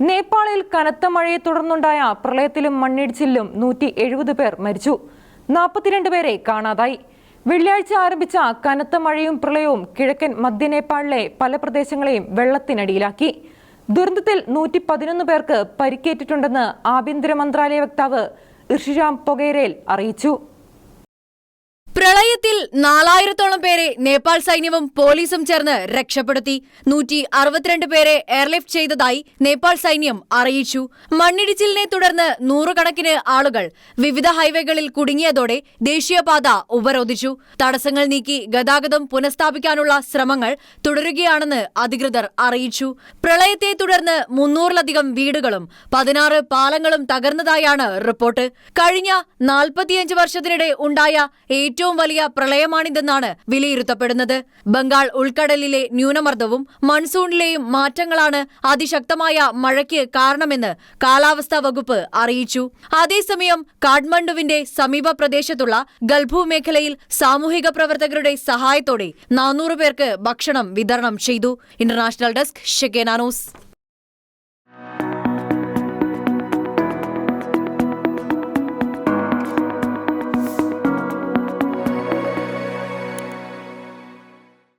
നേപ്പാളിൽ കനത്ത മഴയെ തുടർന്നുണ്ടായ പ്രളയത്തിലും മണ്ണിടിച്ചിലും നൂറ്റി എഴുപത് പേർ മരിച്ചു. നാൽപ്പത്തിരണ്ട് പേരെ കാണാതായി. വെള്ളിയാഴ്ച ആരംഭിച്ച കനത്ത മഴയും പ്രളയവും കിഴക്കൻ മധ്യ നേപ്പാളിലെ പല പ്രദേശങ്ങളെയും വെള്ളത്തിനടിയിലാക്കി. ദുരന്തത്തിൽ നൂറ്റി പതിനൊന്ന് പേർക്ക് പരിക്കേറ്റിട്ടുണ്ടെന്ന് ആഭ്യന്തര മന്ത്രാലയ വക്താവ് ഋഷിരാം പൊഗേരേൽ അറിയിച്ചു. പ്രളയത്തിൽ നാലായിരത്തോളം പേരെ നേപ്പാൾ സൈന്യവും പോലീസും ചേർന്ന് രക്ഷപ്പെടുത്തി. നൂറ്റി അറുപത്തിരണ്ട് പേരെ എയർലിഫ്റ്റ് ചെയ്തതായി നേപ്പാൾ സൈന്യം അറിയിച്ചു. മണ്ണിടിച്ചിലിനെ തുടർന്ന് നൂറുകണക്കിന് ആളുകൾ വിവിധ ഹൈവേകളിൽ കുടുങ്ങിയതോടെ ദേശീയപാത ഉപരോധിച്ചു. തടസ്സങ്ങൾ നീക്കി ഗതാഗതം പുനഃസ്ഥാപിക്കാനുള്ള ശ്രമങ്ങൾ തുടരുകയാണെന്ന് അധികൃതർ അറിയിച്ചു. പ്രളയത്തെ തുടർന്ന് മുന്നൂറിലധികം വീടുകളും പതിനാറ് പാലങ്ങളും തകർന്നതായാണ് റിപ്പോർട്ട്. കഴിഞ്ഞ നാൽപ്പത്തിയഞ്ച് വർഷത്തിനിടെ ഉണ്ടായ ഏറ്റവും വലിയ പ്രളയമാണിതെന്നാണ് വിലയിരുത്തപ്പെടുന്നത് ബംഗാൾ ഉൾക്കടലിലെ ന്യൂനമർദ്ദവും മൺസൂണിലെയും മാറ്റങ്ങളാണ് അതിശക്തമായ മഴയ്ക്ക് കാരണമെന്ന് കാലാവസ്ഥാ വകുപ്പ് അറിയിച്ചു. അതേസമയം കാഠ്മണ്ഡുവിന്റെ സമീപ പ്രദേശത്തുള്ള ഗൾഭു മേഖലയിൽ സാമൂഹിക പ്രവർത്തകരുടെ സഹായത്തോടെ നാനൂറ് പേർക്ക് ഭക്ഷണം വിതരണം ചെയ്തു. International desk ഷെക്കേനാനോസ്